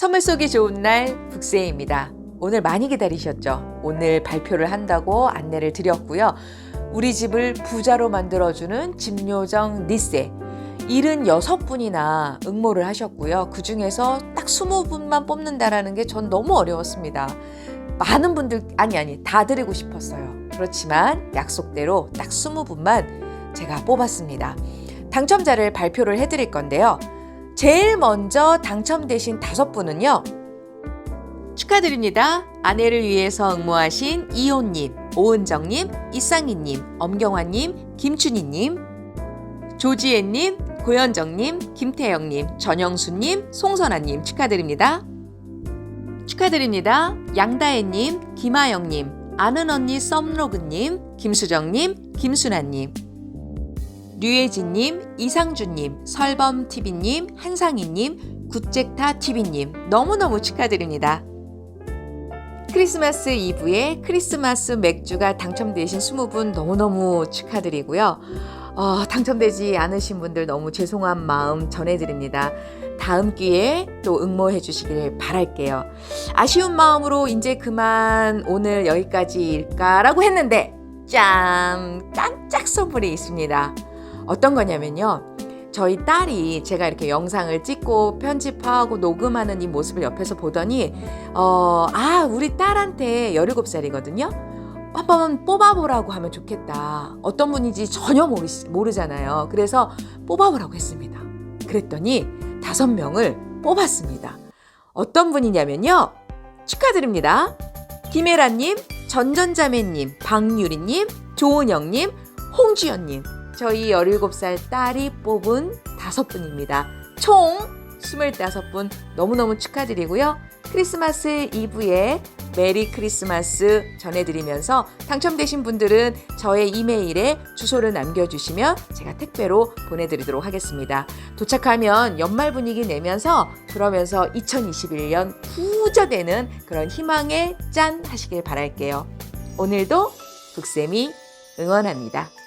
선물 쏘기 좋은 날 북새입니다. 오늘 많이 기다리셨죠? 오늘 발표를 한다고 안내를 드렸고요. 우리 집을 부자로 만들어주는 집요정 니세 76분이나 응모를 하셨고요. 그 중에서 딱 20분만 뽑는다라는 게 전 너무 어려웠습니다. 많은 분들, 아니, 아니, 다 드리고 싶었어요. 그렇지만 약속대로 딱 20분만 제가 뽑았습니다. 당첨자를 발표를 해드릴 건데요. 제일 먼저 당첨되신 다섯 분은요. 축하드립니다. 아내를 위해서 응모하신 이호님, 오은정님, 이상희님, 엄경화님, 김춘희님, 조지혜님, 고현정님, 김태영님, 전영수님, 송선아님 축하드립니다. 축하드립니다. 양다혜님, 김하영님, 아는 언니 썸로그님, 김수정님, 김순아님, 류혜진님, 이상준님, 설범TV님, 한상희님, 굿잭타TV님 너무너무 축하드립니다. 크리스마스 이브에 크리스마스 맥주가 당첨되신 20분 너무너무 축하드리고요. 어, 당첨되지 않으신 분들 너무 죄송한 마음 전해드립니다. 다음 기회에 또 응모해 주시길 바랄게요. 아쉬운 마음으로 이제 그만 오늘 여기까지일까라고 했는데 짠! 깜짝 선물이 있습니다. 어떤 거냐면요. 저희 딸이 제가 이렇게 영상을 찍고 편집하고 녹음하는 이 모습을 옆에서 보더니 어, 아, 우리 딸한테 17살이거든요. 한번 뽑아보라고 하면 좋겠다. 어떤 분인지 전혀 모르, 모르잖아요. 그래서 뽑아보라고 했습니다. 그랬더니 다섯 명을 뽑았습니다. 어떤 분이냐면요. 축하드립니다. 김혜라님, 전전자매님, 박유리님, 조은영님, 홍주연님. 저희 17살 딸이 뽑은 다섯 분입니다. 총 25분 너무너무 축하드리고요. 크리스마스 이브에 메리 크리스마스 전해드리면서 당첨되신 분들은 저의 이메일에 주소를 남겨주시면 제가 택배로 보내드리도록 하겠습니다. 도착하면 연말 분위기 내면서 그러면서 2021년 부자되는 그런 희망의 짠 하시길 바랄게요. 오늘도 북쌤이 응원합니다.